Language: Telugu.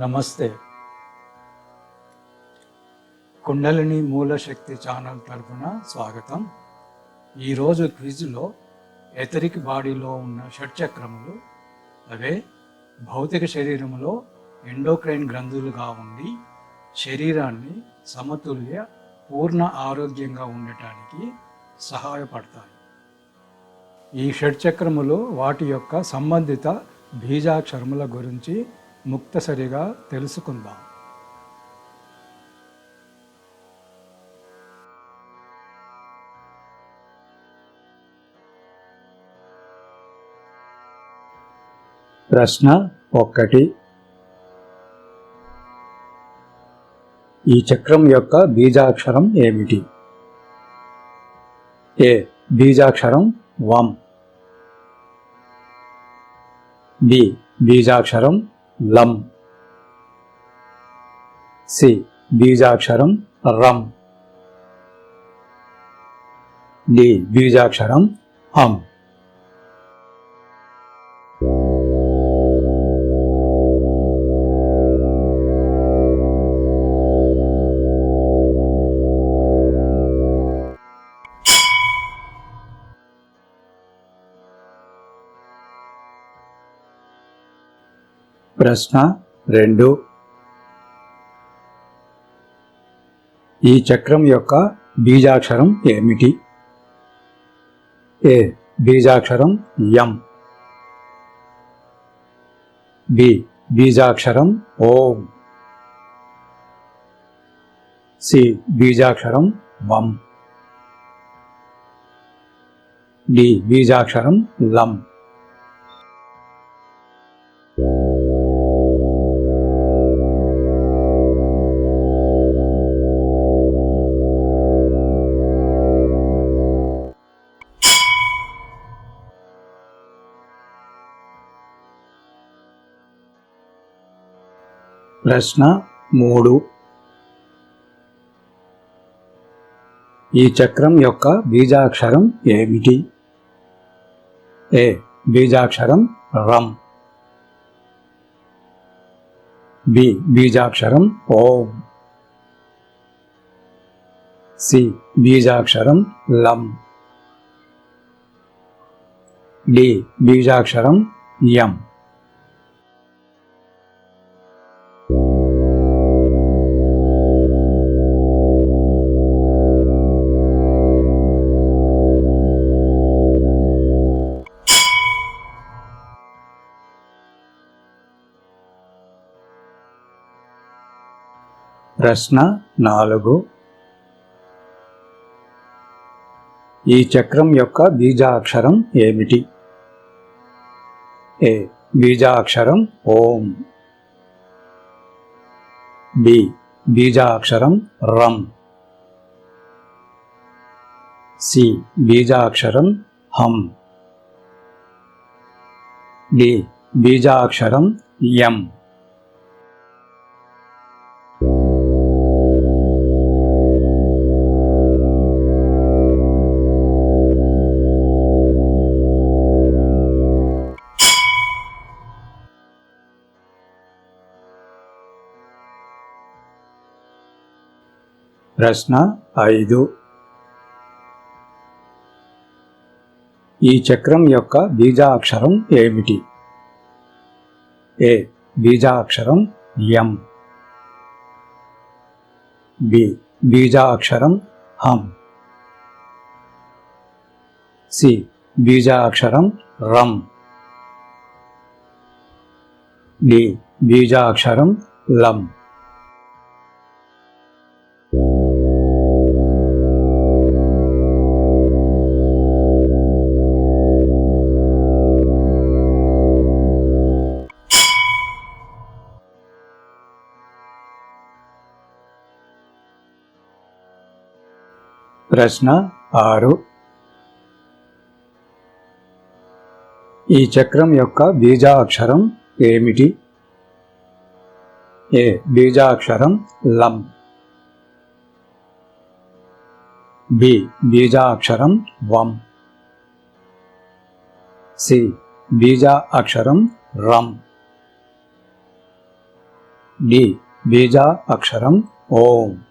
నమస్తే. కుండలిని మూలశక్తి ఛానల్ తరఫున స్వాగతం. ఈరోజు క్విజ్లో ఎథరిక్ బాడీలో ఉన్న షట్చక్రములు అవే భౌతిక శరీరంలో ఎండోక్రైన్ గ్రంథులుగా ఉండి శరీరాన్ని సమతుల్య పూర్ణ ఆరోగ్యంగా ఉండటానికి సహాయపడతాయి. ఈ షట్చక్రములు వాటి యొక్క సంబంధిత బీజాక్షరముల గురించి ముక్తసరిగా తెలుసుకుందాం. ప్రశ్న ఒక్కటి. ఈ చక్రం యొక్క బీజాక్షరం ఏమిటి? ఏ. బీజాక్షరం వం బి. బీజాక్షరం లం. సి. బీజాక్షరం రం. డి. బీజాక్షరం హం. ప్రశ్న రెండు. ఈ చక్రం యొక్క బీజాక్షరం ఏమిటి? ఏ. బీజాక్షరం యం. బి. బీజాక్షరం ఓం. సి. బీజాక్షరం వం డి. బీజాక్షరం లం. ప్రశ్న మూడు. ఈ చక్రం యొక్క బీజాక్షరం ఏమిటి? ఏ. బీజాక్షరం రం. బి. బీజాక్షరం ఓం. సి. బీజాక్షరం లం. డి. బీజాక్షరం యం ప్రశ్న నాలుగు. ఈ చక్రం యొక్క బీజాక్షరం ఏమిటి? ఏ. బీజాక్షరం ఓం. బి. బీజాక్షరం రం. సి. బీజాక్షరం హం. డి. బీజాక్షరం యం ప్రశ్న ఐదు. ఈ చక్రం యొక్క బీజాక్షరం ఏమిటి? ఏ. బీజాక్షరం ఎం. బి. బీజాక్షరం హం. సి. బీజాక్షరం రం. డి. బీజాక్షరం లం. ప్రశ్న ఆరు. ఈ చక్రం యొక్క బీజాక్షరం ఏమిటి? ఏ. బీజాక్షరం లం. బి. బీజాక్షరం వం సి. బీజా అక్షరం రం. డి. బీజా అక్షరం ఓం.